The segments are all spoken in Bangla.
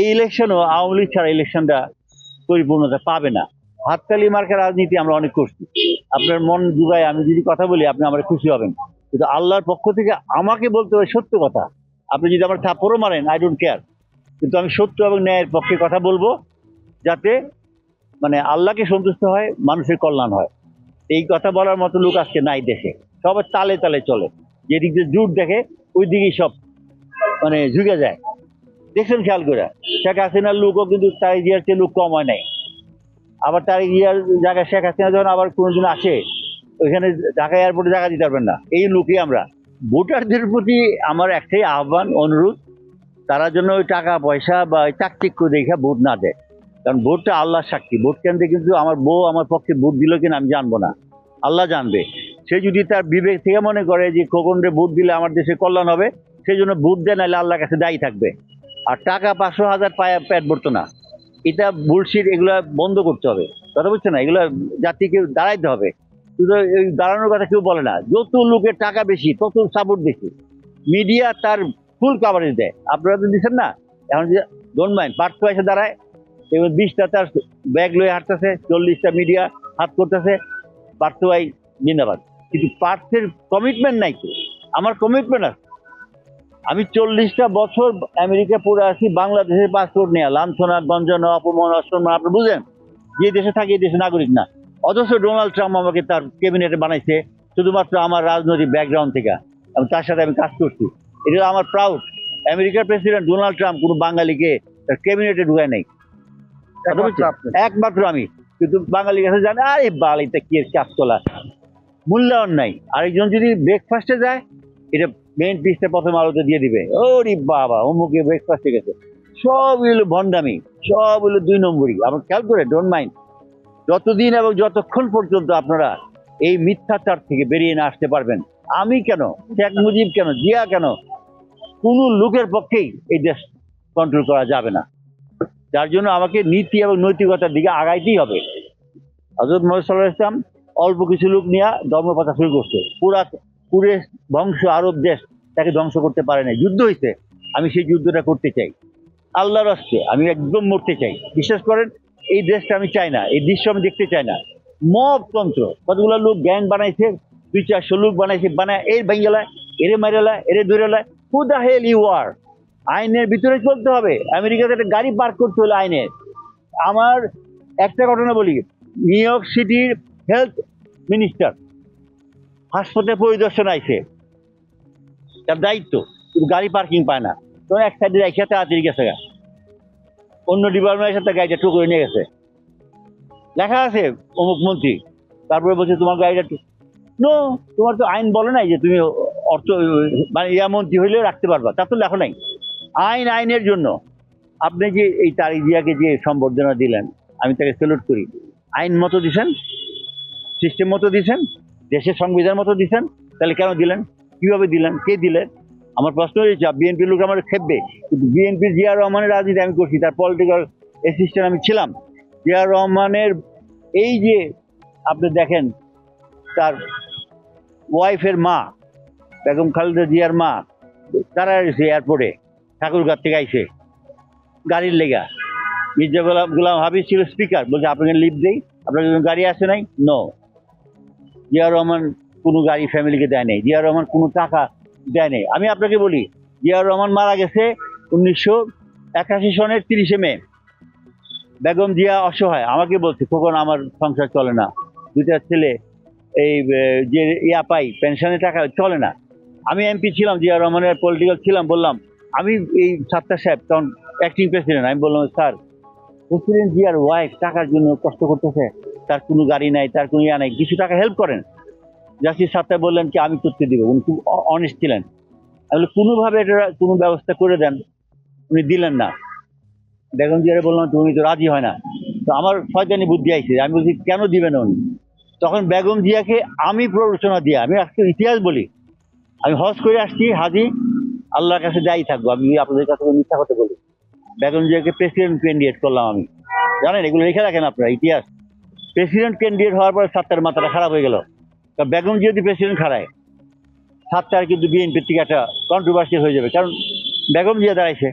এই ইলেকশনও আওয়ামী লীগ ছাড়া ইলেকশনটা পরিপূর্ণতা পাবে না। হাততালি মার্কা রাজনীতি আমরা অনেক করছি। আপনার মন জুগায় আমি যদি কথা বলি, আপনি আমার খুশি হবেন। কিন্তু আল্লাহর পক্ষ থেকে আমাকে বলতে হবে সত্য কথা। আপনি যদি আমার থাপড়ও মারেন আই ডোন্ট কেয়ার কিন্তু আমি সত্য এবং ন্যায়ের পক্ষে কথা বলব, যাতে মানে আল্লাহকে সন্তুষ্ট হয়, মানুষের কল্যাণ হয়। এই কথা বলার মতো লোক আজকে নাই দেশে। সবাই তালে তালে চলে। যেদিক দিয়ে জুট দেখে ওই দিকেই সব মানে ঝুঁকে যায়। দেখছেন খেয়াল করে? শেখ হাসিনার লোকও কিন্তু তার ইয়ার চেয়ে লোক কম হয় নাই। আবার তার ইয়ার জায়গায় শেখ হাসিনা যখন আবার কোনোদিন আসে, ওইখানে ঢাকা এয়ারপোর্টে জায়গা দিতে পারবেন না। এই লোকই আমরা। ভোটারদের প্রতি আমার একটাই আহ্বান, অনুরোধ, তারা জন্য ওই টাকা, পয়সা বা ওই চাকচিক্য দেখে ভোট না দেয়। কারণ ভোটটা আল্লাহর সাক্ষী। ভোট কেন্দ্রে কিন্তু আমার বউ আমার পক্ষে ভোট দিল কিনা আমি জানব না। আল্লাহ জানবে। সে যদি তার বিবেক থেকে মনে করে যে খোকনরে ভোট দিলে আমার দেশে কল্যাণ হবে সেই জন্য ভোট দেয়, নাহলে আল্লাহর কাছে দায়ী থাকবে। আর টাকা পাঁচশো হাজার পায়ে, পেট ভরতো না। এটা বুলশিট এগুলো বন্ধ করতে হবে। কথা বুঝছে না? এগুলো জাতিকে দাঁড়াইতে হবে। শুধু এই দাঁড়ানোর কথা কেউ বলে না। যত লোকের টাকা বেশি, তত সাপোর্ট বেশি। মিডিয়া তার ফুল কাভারেজ দেয়। আপনারা তো দিচ্ছেন না? এখন যে ডোন্ট পার্থ এসে দাঁড়ায়। এবার বিশটা তার ব্যাগ লয়ে হাঁটতেছে, চল্লিশটা মিডিয়া হাত করতেছে। পার্থ ভাই জিন্দাবাদ। কিন্তু পার্থের কমিটমেন্ট নাই তো। আমার কমিটমেন্ট আছে। আমি চল্লিশটা বছর আমেরিকা পড়ে আসি বাংলাদেশের পাসপোর্ট নেওয়া লাঞ্ছনা গঞ্জনা অপমান অসম্মান আপনি বুঝেন যে দেশে থাকি এই দেশে নাগরিক না। অথচ ডোনাল্ড ট্রাম্প আমাকে তার ক্যাবিনেটে বানাইছে শুধুমাত্র আমার রাজনৈতিক ব্যাকগ্রাউন্ড থেকে। আমি তার সাথে আমি কাজ করছি। এটা আমার প্রাউড আমেরিকার প্রেসিডেন্ট ডোনাল্ড ট্রাম্প কোনো বাঙালিকে তার ক্যাবিনেটে ঢুকায় নাই। একমাত্র আমি। কিন্তু বাঙালি কাছে জানে আরে বালিতে কি চাষ তোলা? মূল্যায়ন নাই। আরেকজন যদি ব্রেকফাস্টে যায় এটা মেইন পিসটা প্রথম আলোতে দিয়ে দিবে। ওরে বাবা, অমুকে ব্রেকফাস্টে গেছে। সব হলো ভণ্ডামি, সব হলো দুই নম্বরই। আপনার খেয়াল করে ডোন্ট মাইন্ড যতদিন এবং যতক্ষণ পর্যন্ত আপনারা এই মিথ্যাচার থেকে বেরিয়ে না আসতে পারবেন, আমি কেন, শেখ মুজিব কেন, জিয়া কেন, কোনো লোকের পক্ষেই এই দেশ কন্ট্রোল করা যাবে না। যার জন্য আমাকে নীতি এবং নৈতিকতার দিকে আগাইতেই হবে। হজরত মোহাম্মদ ইসলাম অল্প কিছু লোক নিয়ে ধর্মপাতা শুরু করছে। পুরা পুরে ধ্বংস আরব দেশ তাকে ধ্বংস করতে পারে না যুদ্ধ হয়েছে আমি সেই যুদ্ধটা করতে চাই। আল্লাহর আসছে আমি একদম মরতে চাই। বিশ্বাস করেন, এই দেশটা আমি চাই না। এই দৃশ্য আমি দেখতে চাই না। মব তন্ত্র। কতগুলো লোক গ্যাং বানাইছে, দুই চারশো লোক বানাইছে, বানায় এই ভেঙ্গেলায়, এরে মারেলায় এরে ধরেলায় হু দ্য হেল ইউ আর আইনের ভিতরে চলতে হবে। আমেরিকাতে একটা গাড়ি পার্ক করতে হলে আইনের। আমার একটা ঘটনা বলি। নিউ ইয়র্ক সিটির হেলথ মিনিস্টার হাসপাতালে পরিদর্শন আইছে। তার দায়িত্ব, কিন্তু গাড়ি পার্কিং পায় না। তখন এক সাইডে রেখে তাড়াতাড়ি গেছে গা। অন্য ডিপার্টমেন্টের সাথে গাড়িটা টুক করে নিয়ে গেছে। লেখা আছে অমুক মন্ত্রী, তারপরে বলছে তোমার গাড়িটা নো তোমার তো আইন বলে নাই যে তুমি অর্থ মানে ইয়া মন্ত্রী হইলেও রাখতে পারবা। তা তো লেখো নাই। আইন আইনের জন্য আপনি যে এই তারিক জিয়াকে যে সম্বর্ধনা দিলেন, আমি তাকে সেলুট করি। আইন মতো দিছেন সিস্টেম মতো দিছেন দেশের সংবিধান মতো দিচ্ছেন তাহলে কেন দিলেন? কীভাবে দিলেন? কে দিলেন আমার প্রশ্ন হয়েছে বিএনপির লোক আমার খেপবে। কিন্তু বিএনপির জিয়া রহমানের রাজনীতি আমি করছি, তার পলিটিক্যাল অ্যাসিস্ট্যান্ট আমি ছিলাম। জিয়া রহমানের এই যে আপনি দেখেন, তার ওয়াইফের মা, বেগম খালেদা জিয়ার মা, তারা এসে এয়ারপোর্টে ঠাকুরঘাট থেকে আইসে গাড়ির লেগা। মির্জা গোলাম গোলাম হাফিজ ছিল স্পিকার বলছে, আপনাকে লিভ দেই, আপনার গাড়ি আসে নাই? নো জিয়া রহমান কোনো গাড়ি ফ্যামিলিকে দেয় নাই, জিয়া রহমান কোনো টাকা দেয় নাই। আমি আপনাকে বলি, জিয়া রহমান মারা গেছে উনিশশো একাশি সনের তিরিশে মে। বেগম জিয়া অসহায়, আমাকে বলছে কখন আমার সংসার চলে না। দুইটা ছেলে, এই যে ইয়া পাই পেনশনের টাকা চলে না। আমি এমপি ছিলাম, জিয়া রহমানের পলিটিক্যাল ছিলাম, বললাম, আমি এই সাত্তার সাহেব, তখন অ্যাক্টিং প্রেসিডেন্ট আমি বললাম, স্যার প্রেসিডেন্ট জিয়ার ওয়াইফ টাকার জন্য কষ্ট করতেছে। তার কোনো গাড়ি নাই, তার কোনো ইয়া নাই, কিছু টাকা হেল্প করেন। জাস্টিস সাত্তার বললেন কি, আমি করতে দিব। উনি খুব অনেস্ট ছিলেন। আমি কোনোভাবে এটা কোনো ব্যবস্থা করে দেন? উনি দিলেন না। বেগম জিয়ারে বললাম উনি তো রাজি হয় না। তো আমার শয়তানি বুদ্ধি আইছে। আমি বলছি, কেন দিবেন উনি? তখন বেগম জিয়াকে আমি প্ররোচনা দিয়ে, আমি আজকে ইতিহাস বলি, আমি হজ করে আসছি, হাজি, আল্লাহর কাছে যাই থাকব, আমি আপনাদের কাছে মিথ্যা কথা বলি। বেগম জিয়াকে প্রেসিডেন্ট ক্যান্ডিডেট করলাম আমি। জানেন, এগুলো লিখে রাখেন আপনারা, ইতিহাস। প্রেসিডেন্ট ক্যান্ডিডেট হওয়ার পরে সাতটার মাথাটা খারাপ হয়ে গেল। তা বেগম যদি প্রেসিডেন্ট খারায়। সাতটার কিন্তু বিএনপির থেকে একটা কন্ট্রোভার্সি হয়ে যাবে। কারণ বেগম জিয়া দাঁড়াইছে।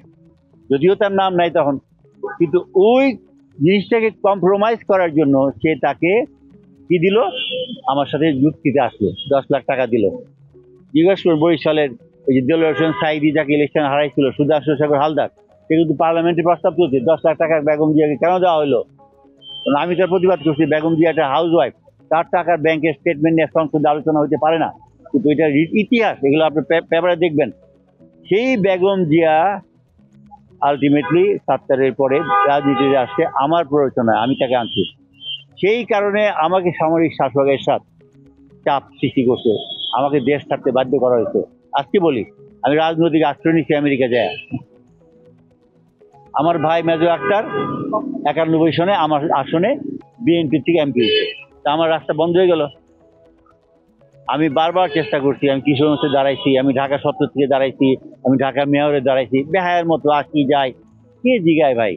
যদিও তার নাম নাই তখন। কিন্তু ওই জিনিসটাকে কম্প্রোমাইজ করার জন্য সে তাকে কি দিল? আমার সাথে যুক্তিতে আসলো। দশ লাখ টাকা দিল। জিজ্ঞেস করুন বরিশালের ওই যে দেলোয়ার হোসেন সাইদি যাকে ইলেকশন হারাইছিল সুদাস সাগর হালদার, সে কিন্তু পার্লামেন্টে প্রস্তাব তুলছে। দশ লাখ টাকা বেগম জিয়াকে কেন দেওয়া হলো? কারণ আমি তার প্রতিবাদ করছি, বেগম জিয়া একটা হাউস ওয়াইফ তার টাকার ব্যাংকের স্টেটমেন্ট নিয়ে সংসদে আলোচনা হতে পারে না। কিন্তু এটা ইতিহাস, এগুলো আপনি পেপারে দেখবেন। সেই বেগম জিয়া আলটিমেটলি সাত্তারের পরে রাজনীতিতে আসছে আমার প্ররোচনায়, আমি তাকে আনছি। সেই কারণে আমাকে সামরিক শাসকের সাথে চাপ সৃষ্টি করছে, আমাকে দেশ ছাড়তে বাধ্য করা হয়েছে। আজকে বলি, আমি রাজনৈতিক আশ্রয় নিচ্ছি আমেরিকা যায়। আমার ভাই মেজর আক্তার, একানব্বই সনে আমার আসনে বিএনপি থেকে এমপি তা আমার রাস্তা বন্ধ হয়ে গেল। আমি বারবার চেষ্টা করছি, আমি কিশোরগঞ্জে দাঁড়াইছি, আমি ঢাকা সত্তর থেকে দাঁড়াইছি, আমি ঢাকা মেয়রে দাঁড়াইছি, বেহায়ের মতো আসি যাই। কে জিগায় ভাই?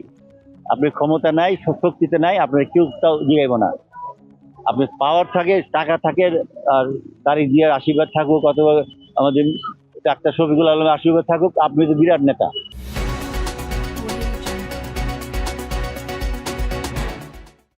আপনার ক্ষমতা নাই শক্তিতে নাই, আপনার কেউ তাও জিগাইব না। আপনি পাওয়ার থাকে, টাকা থাকে, আর তারিখ জিয়ার আশীর্বাদ থাকুক, অথবা আমাদের ডাক্তার শফিকুল আলমের আশীর্বাদ থাকুক, আপনি তো বিরাট নেতা।